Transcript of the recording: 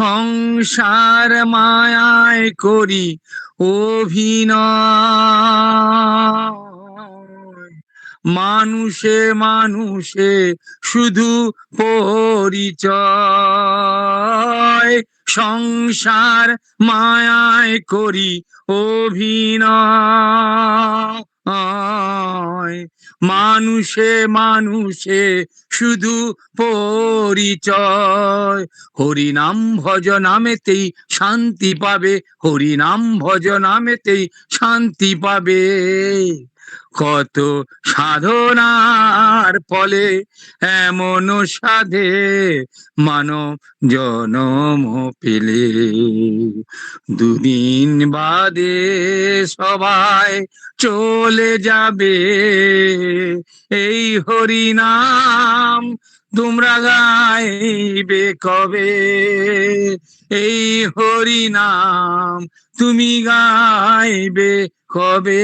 সংসার মায়ায় করি অভিনয়। মানুষে মানুষে শুধু পরিচয়। সংসার মায়ায় করি অভিনয়। মানুষে মানুষে শুধু পরিচয়। হরিনাম ভজ নামেতেই শান্তি পাবে। হরিনাম ভজ নামেতেই শান্তি পাবে। কত সাধনার ফলে এমন সাধে মানব জনম পেলে দুদিন বাদে সবাই চলে যাবে। এই হরিনাম তোমরা গাইবে কবে? এই হরিনাম তুমি গাইবে কবে